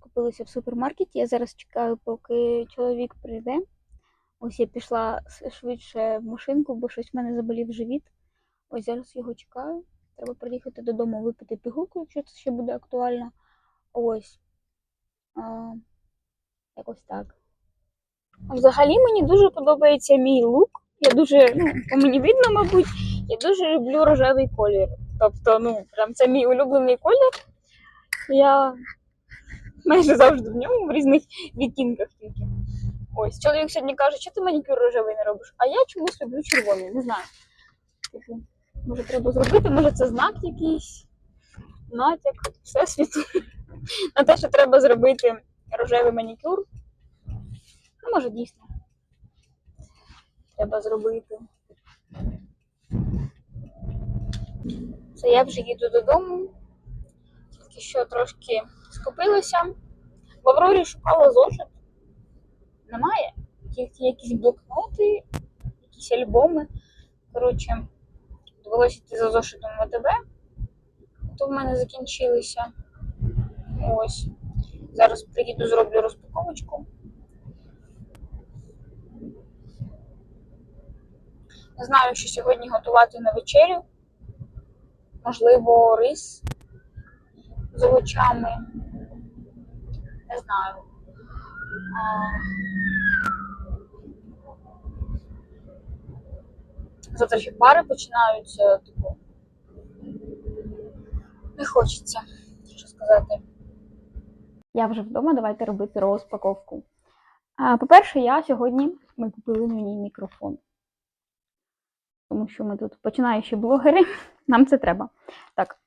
купилися в супермаркеті. Я зараз чекаю, поки чоловік прийде. Ось я пішла швидше в машинку, бо щось в мене заболів живіт. Ось зараз його чекаю. Треба приїхати додому випити пігулку, якщо це ще буде актуально. Ось. А, якось так. Взагалі мені дуже подобається мій лук. Я дуже, ну, мені видно, мабуть, я дуже люблю рожевий колір. Тобто, ну, прям це мій улюблений колір. Я майже завжди в ньому в різних відтінках тільки. Ось, чоловік сьогодні каже, що ти манікюр рожевий не робиш? А я чомусь люблю червоний, не знаю. Типу, може треба зробити, може це знак якийсь, натяк, всесвіту. На те, що треба зробити рожевий манікюр. Ну, може, дійсно. Треба зробити. Це я вже їду додому. Тільки що трошки скупилася. В Аврорі шукала зошит. Немає. Тільки якісь блокноти, якісь альбоми. Коротше, довелося йти за зошитом в АТБ. То в мене закінчилися. Ось. Зараз приїду, зроблю розпаковочку. Не знаю, що сьогодні готувати на вечерю. Можливо, рис з овочами. Не знаю. Завтра ще пари починаються, типу. Не хочеться, що сказати. Я вже вдома, давайте робити розпаковку. По-перше, я сьогодні ми купили мені мікрофон. Тому що ми тут починаючі блогери, нам це треба. Так,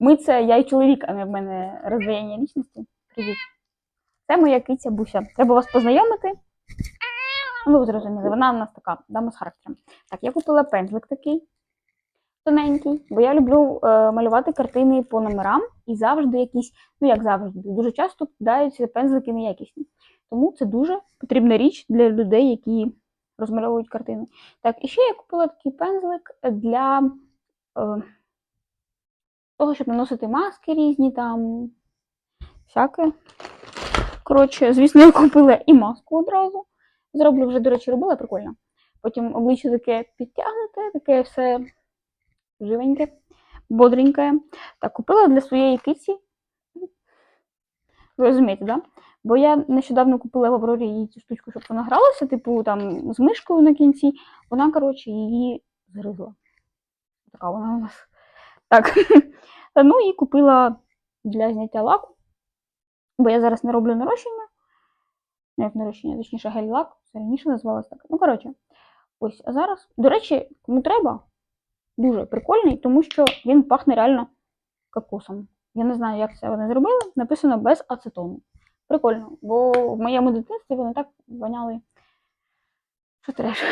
ми це я і чоловік, а не в мене роздвоєння лічності. Привіт. Це моя киця Буся. Треба вас познайомити. Ну, ви зрозуміли, вона у нас така дама з характером. Так, я купила пензлик такий тоненький, бо я люблю е, малювати картини по номерам і завжди якісь, ну як завжди, дуже часто попадаються пензлики неякісні. Тому це дуже потрібна річ для людей, які розмальовують картини. Так, і ще я купила такий пензлик для е, того, щоб наносити маски різні там, всяке. Коротше, звісно, я купила і маску одразу. Зроблю вже, до речі, робила прикольно. Потім обличчя таке підтягнуте, таке все живеньке, бодреньке. Так, купила для своєї киці. Ви розумієте? Да? Бо я нещодавно купила в Аврорі їй цю штучку, щоб вона гралася, типу там з мишкою на кінці. Вона, коротше, її згризла. Така вона у нас. Так. ну і купила для зняття лаку. Бо я зараз не роблю нарощення. Ну, як нарощення, точніше, гель-лак. Раніше називалось так. Ну, коротше, ось. А зараз, до речі, кому треба, дуже прикольний, тому що він пахне реально кокосом. Я не знаю, як це вони зробили. Написано без ацетону. Прикольно, бо в моєму дитинстві вони так воняли. Що треш.